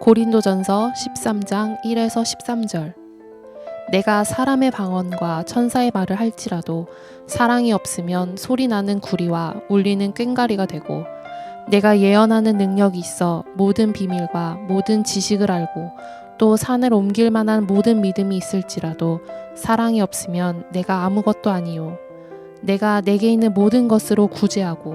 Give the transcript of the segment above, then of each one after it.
고린도전서 13장 1에서 13절. 내가 사람의 방언과 천사의 말을 할지라도 사랑이 없으면 소리 나는 구리와 울리는 꽹가리가 되고 내가 예언하는 능력이 있어 모든 비밀과 모든 지식을 알고 또 산을 옮길 만한 모든 믿음이 있을지라도 사랑이 없으면 내가 아무것도 아니요. 내가 내게 있는 모든 것으로 구제하고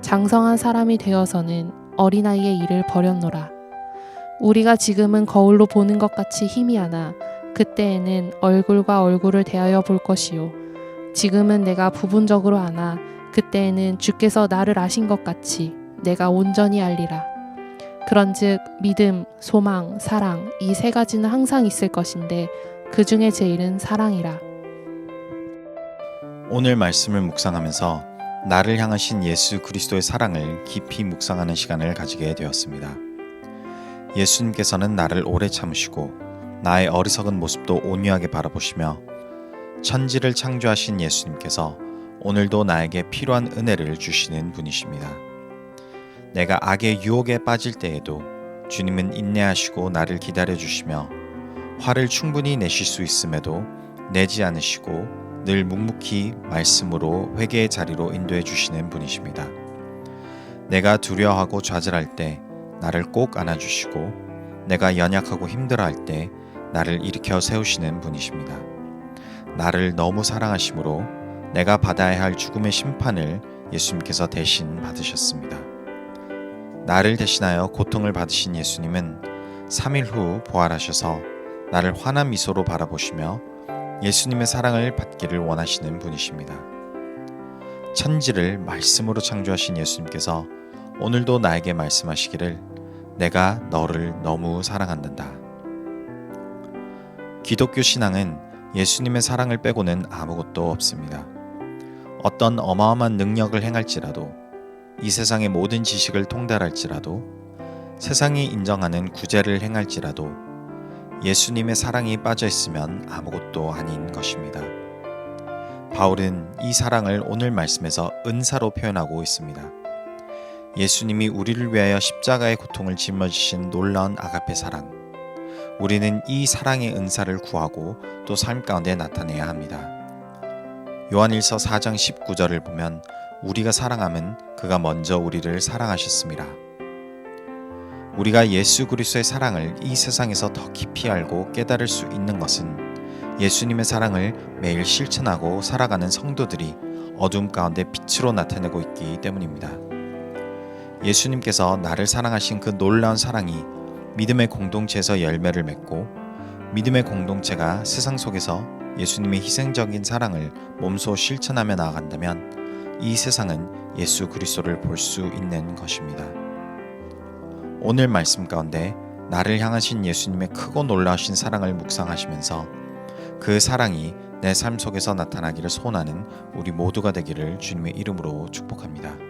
장성한 사람이 되어서는 어린아이의 일을 버렸노라. 우리가 지금은 거울로 보는 것 같이 희미하나 그때에는 얼굴과 얼굴을 대하여 볼 것이요. 지금은 내가 부분적으로 아나 그때에는 주께서 나를 아신 것 같이 내가 온전히 알리라. 그런즉 믿음, 소망, 사랑 이 세 가지는 항상 있을 것인데 그 중에 제일은 사랑이라. 오늘 말씀을 묵상하면서 나를 향하신 예수 그리스도의 사랑을 깊이 묵상하는 시간을 가지게 되었습니다. 예수님께서는 나를 오래 참으시고 나의 어리석은 모습도 온유하게 바라보시며 천지를 창조하신 예수님께서 오늘도 나에게 필요한 은혜를 주시는 분이십니다. 내가 악의 유혹에 빠질 때에도 주님은 인내하시고 나를 기다려 주시며 화를 충분히 내실 수 있음에도 내지 않으시고 늘 묵묵히 말씀으로 회개의 자리로 인도해 주시는 분이십니다. 내가 두려워하고 좌절할 때 나를 꼭 안아주시고 내가 연약하고 힘들어할 때 나를 일으켜 세우시는 분이십니다. 나를 너무 사랑하심으로 내가 받아야 할 죽음의 심판을 예수님께서 대신 받으셨습니다. 나를 대신하여 고통을 받으신 예수님은 3일 후 부활하셔서 나를 환한 미소로 바라보시며 예수님의 사랑을 받기를 원하시는 분이십니다. 천지를 말씀으로 창조하신 예수님께서 오늘도 나에게 말씀하시기를 내가 너를 너무 사랑한단다. 기독교 신앙은 예수님의 사랑을 빼고는 아무것도 없습니다. 어떤 어마어마한 능력을 행할지라도 이 세상의 모든 지식을 통달할지라도 세상이 인정하는 구제를 행할지라도 예수님의 사랑이 빠져 있으면 아무것도 아닌 것입니다. 바울은 이 사랑을 오늘 말씀에서 은사로 표현하고 있습니다. 예수님이 우리를 위하여 십자가의 고통을 짊어지신 놀라운 아가페 사랑. 우리는 이 사랑의 은사를 구하고 또 삶 가운데 나타내야 합니다. 요한일서 4장 19절을 보면 우리가 사랑함은 그가 먼저 우리를 사랑하셨습니다. 우리가 예수 그리스도의 사랑을 이 세상에서 더 깊이 알고 깨달을 수 있는 것은 예수님의 사랑을 매일 실천하고 살아가는 성도들이 어둠 가운데 빛으로 나타내고 있기 때문입니다. 예수님께서 나를 사랑하신 그 놀라운 사랑이 믿음의 공동체에서 열매를 맺고 믿음의 공동체가 세상 속에서 예수님의 희생적인 사랑을 몸소 실천하며 나아간다면 이 세상은 예수 그리스도를 볼 수 있는 것입니다. 오늘 말씀 가운데 나를 향하신 예수님의 크고 놀라우신 사랑을 묵상하시면서 그 사랑이 내 삶 속에서 나타나기를 소원하는 우리 모두가 되기를 주님의 이름으로 축복합니다.